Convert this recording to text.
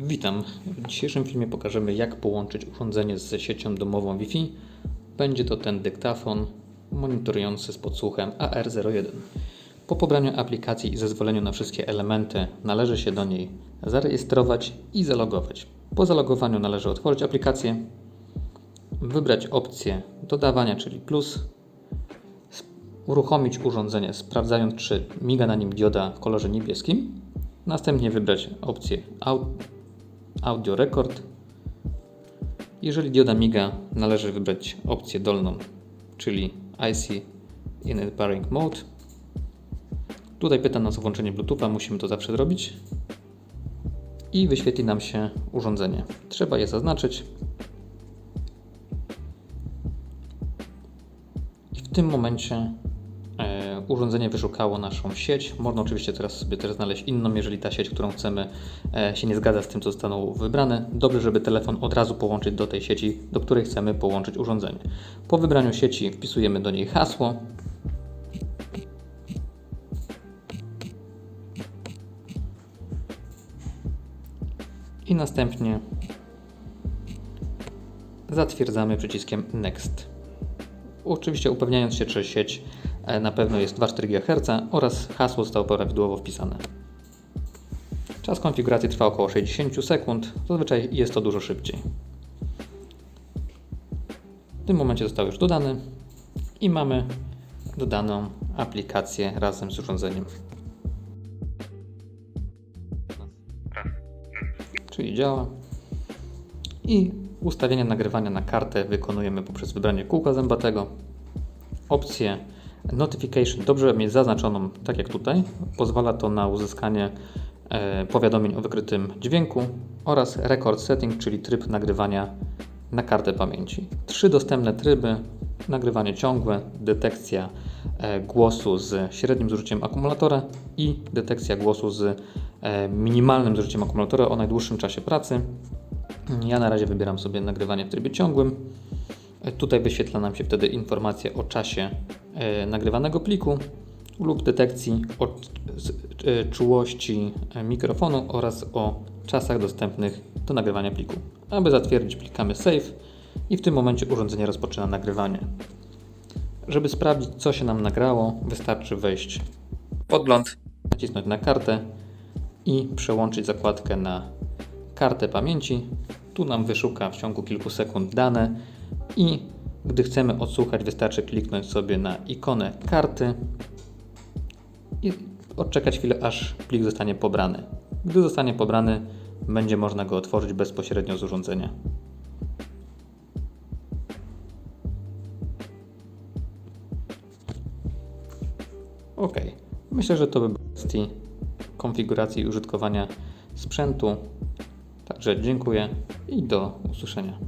Witam. W dzisiejszym filmie pokażemy jak połączyć urządzenie z siecią domową Wi-Fi. Będzie to ten dyktafon monitorujący z podsłuchem AR01. Po pobraniu aplikacji i zezwoleniu na wszystkie elementy należy się do niej zarejestrować i zalogować. Po zalogowaniu należy otworzyć aplikację, wybrać opcję dodawania, czyli plus, uruchomić urządzenie, sprawdzając czy miga na nim dioda w kolorze niebieskim. Następnie wybrać opcję Audio Record. Jeżeli dioda miga, należy wybrać opcję dolną, czyli IC in pairing mode. Tutaj pyta nas o włączenie Bluetootha, musimy to zawsze zrobić. I wyświetli nam się urządzenie. Trzeba je zaznaczyć. I w tym momencie urządzenie wyszukało naszą sieć. Można oczywiście teraz sobie też znaleźć inną, jeżeli ta sieć, którą chcemy, e, się nie zgadza z tym, co zostało wybrane. Dobrze, żeby telefon od razu połączyć do tej sieci, do której chcemy połączyć urządzenie. Po wybraniu sieci wpisujemy do niej hasło. I następnie zatwierdzamy przyciskiem Next. Oczywiście upewniając się, czy sieć e, na pewno jest 2,4 GHz oraz hasło zostało prawidłowo wpisane. Czas konfiguracji trwa około 60 sekund, zazwyczaj jest to dużo szybciej. W tym momencie został już dodany i mamy dodaną aplikację razem z urządzeniem. Czyli działa. I ustawienie nagrywania na kartę wykonujemy poprzez wybranie kółka zębatego. Opcję Notification dobrze mieć zaznaczoną, tak jak tutaj. Pozwala to na uzyskanie e, powiadomień o wykrytym dźwięku oraz Record Setting, czyli tryb nagrywania na kartę pamięci. Trzy dostępne tryby: nagrywanie ciągłe, detekcja e, głosu z średnim zużyciem akumulatora i detekcja głosu z e, minimalnym zużyciem akumulatora o najdłuższym czasie pracy. Ja na razie wybieram sobie nagrywanie w trybie ciągłym. Tutaj wyświetla nam się wtedy informacja o czasie e, nagrywanego pliku lub detekcji o e, czułości e, mikrofonu oraz o czasach dostępnych do nagrywania pliku. Aby zatwierdzić, klikamy Save i w tym momencie urządzenie rozpoczyna nagrywanie. Żeby sprawdzić, co się nam nagrało, wystarczy wejść w podgląd, nacisnąć na kartę i przełączyć zakładkę na kartę pamięci. Tu nam wyszuka w ciągu kilku sekund dane i gdy chcemy odsłuchać, wystarczy kliknąć sobie na ikonę karty i odczekać chwilę, aż plik zostanie pobrany. Gdy zostanie pobrany, będzie można go otworzyć bezpośrednio z urządzenia. Ok, myślę, że to by było kwestii konfiguracji i użytkowania sprzętu. Także dziękuję i do usłyszenia.